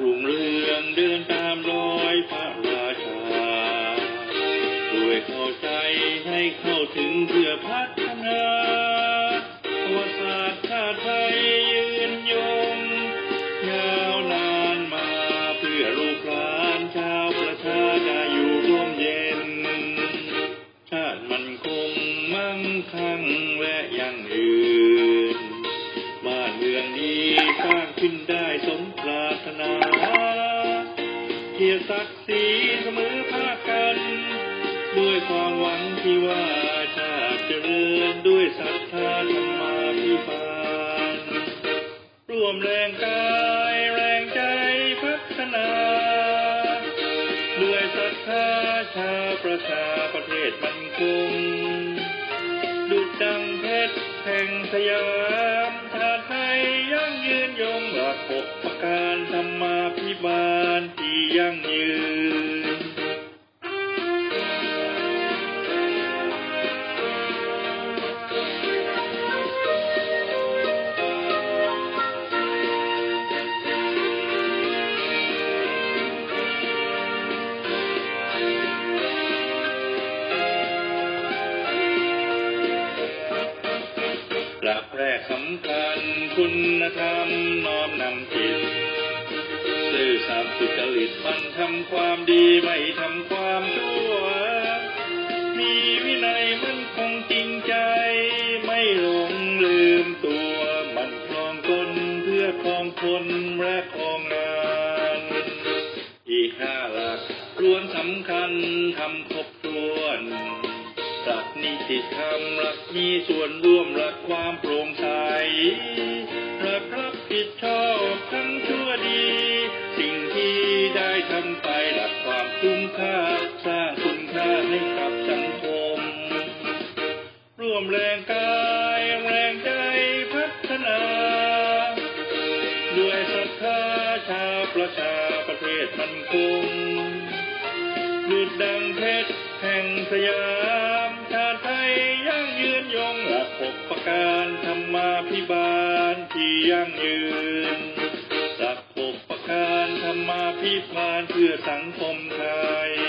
รุ่งเรืองเดินตามรอยพระราชาด้วยเข้าใจให้เข้าถึงเพื่อพัฒนาประวัติศาสตร์ชาติไทยยืนยงยาวนานมาเพื่อลูกหลานชาวประชาได้อยู่ร่มเย็น ชาติมันคงมั่งคั่งและยั่งยืนบ้านเมืองนี้สร้างขึ้นได้ เกียรติศักดิ์ศรีเสมอภาคกัน ด้วยความหวังที่ว่าชาติเจริญด้วยศรัทธาธรรมาภิบาลร่วมแรงกายแรงใจพัฒนา ด้วยศรัทธาชาวประชาประเทศมันคงดุจดังเพชรแห่งสยามชาติไทยยั่งยืนยง ปกกประการธรรมาภิบาลที่ยั่งยืน สำคัญคุณธรรมน้อมนำจิตซื่อสัตย์สุจริตมันทำความดีไม่ทำความชั่ว มีวินัยมันคงจริงใจ ไม่หลงลืมตัว มันครองตนเพื่อครองคนและครองงานอีกห้าหลักล้วนสำคัญทำครบถ้วนหลักนิติธรรมหลักมีส่วนร่วมหลักความโปร่ง หลักรับผิดชอบทั้งชั่วดี สิ่งที่ได้ทำไปหลักความคุ้มค่าสร้างคุณค่าให้กับสังคม ร่วมแรงกายแรงใจพัฒนาด้วยศรัทธาชาวประชาประเทศมันคงดุดดังเพชรแห่งสยามชาติไทยยั่งยืนยงหลักหกประการ มาพิบาลที่ยั่งยืนหลักปกประการธรรมาพิบาลเพื่อสังคมไทย